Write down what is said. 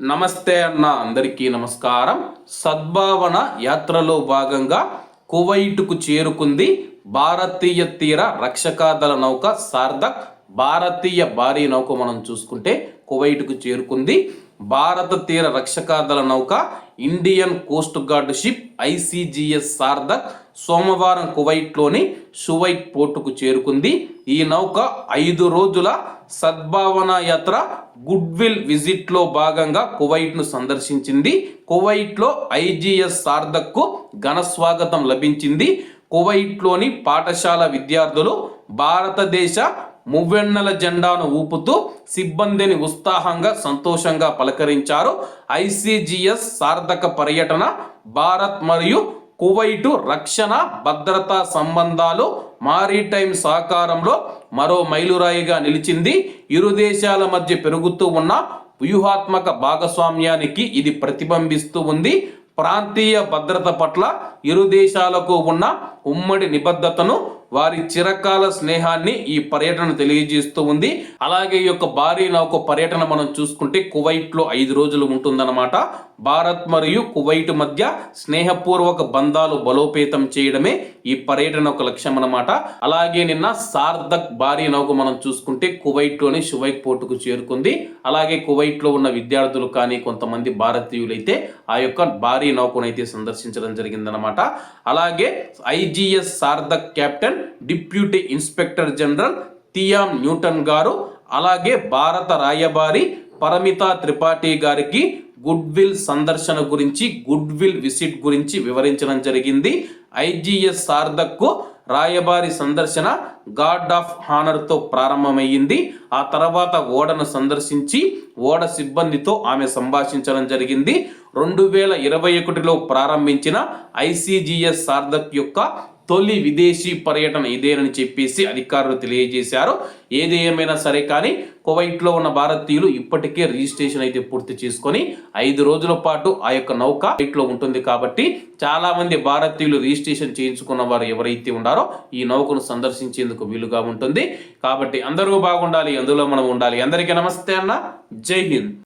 నమస్తే అన్న అందరికీ నమస్కారం. సద్భావన యాత్రలో భాగంగా కువైట్కు చేరుకుంది భారతీయ తీర రక్షకాదళ నౌక సార్థక్. భారతీయ భారీ నౌక మనం చూసుకుంటే కువైట్కు చేరుకుంది. భారత తీర రక్షకాదళ నౌక Indian coast guard ship ICGS Sarthak సోమవారం కువైట్లోని షువైట్ పోర్టుకు చేరుకుంది. ఈ నౌక ఐదు రోజుల సద్భావన యాత్ర గుడ్విల్ విజిట్లో భాగంగా కువైట్ను సందర్శించింది. కువైట్లో ఐజీఎస్ సార్ధక్కు ఘన స్వాగతం లభించింది. కువైట్లోని పాఠశాల విద్యార్థులు భారతదేశ మువ్వెన్నెల జెండాను ఊపుతూ సిబ్బందిని ఉత్సాహంగా సంతోషంగా పలకరించారు ఐసీజీఎస్ సార్థక పర్యటన భారత్ మరియు కువైటు రక్షణ భద్రతా సంబంధాలు మారిటైమ్ సహకారంలో మరో మైలురాయిగా నిలిచింది. ఇరు దేశాల మధ్య పెరుగుతూ ఉన్న వ్యూహాత్మక భాగస్వామ్యానికి ఇది ప్రతిబింబిస్తూ ఉంది. ప్రాంతీయ భద్రత పట్ల ఇరు దేశాలకు ఉన్న ఉమ్మడి నిబద్ధతను వారి చిరకాల స్నేహాన్ని ఈ పర్యటన తెలియజేస్తూ ఉంది. అలాగే ఈ యొక్క భారీ నౌక పర్యటన మనం చూసుకుంటే కువైట్లో ఐదు రోజులు ఉంటుందన్నమాట. భారత్ మరియు కువైట్ మధ్య స్నేహపూర్వక బంధాలు బలోపేతం చేయడమే ఈ పర్యటన ఒక లక్ష్యం అనమాట అలాగే నిన్న సార్ధక్ భారీ నౌక మనం చూసుకుంటే కువైట్లోని షువైట్ పోర్టుకు చేరుకుంది. అలాగే కువైట్లో ఉన్న విద్యార్థులు కానీ కొంతమంది భారతీయులైతే ఆ యొక్క భారీ నౌకనైతే సందర్శించడం జరిగిందనమాట అలాగే IGS Sarthak captain deputy inspector general Thiyam Newton గారు అలాగే భారత రాయబారి పరమిత త్రిపాఠి గారికి గుడ్ విల్ సందర్శన గురించి గుడ్ విల్ విసిట్ గురించి వివరించడం జరిగింది. ఐజీఎస్ సార్ధక్కు రాయబారి సందర్శన గార్డ్ ఆఫ్ హానర్తో ప్రారంభమయ్యింది. ఆ తర్వాత ఓడను సందర్శించి ఓడ సిబ్బందితో ఆమె సంభాషించడం జరిగింది. రెండు వేల ఇరవై ఒకటిలో ప్రారంభించిన ఐసీజీఎస్ సార్థక్ యొక్క తొలి విదేశీ పర్యటన ఇదేనని చెప్పేసి అధికారులు తెలియజేశారు. ఏది ఏమైనా సరే కానీ కువైట్లో ఉన్న భారతీయులు ఇప్పటికే రిజిస్ట్రేషన్ అయితే పూర్తి చేసుకొని ఐదు రోజుల పాటు ఆ యొక్క నౌక కువైట్లో ఉంటుంది కాబట్టి చాలా మంది భారతీయులు రిజిస్ట్రేషన్ చేయించుకున్న వారు ఎవరైతే ఉన్నారో ఈ నౌకను సందర్శించేందుకు వీలుగా ఉంటుంది. కాబట్టి అందరూ బాగుండాలి అందులో మనం ఉండాలి. అందరికీ నమస్తే అన్న. జై హింద్.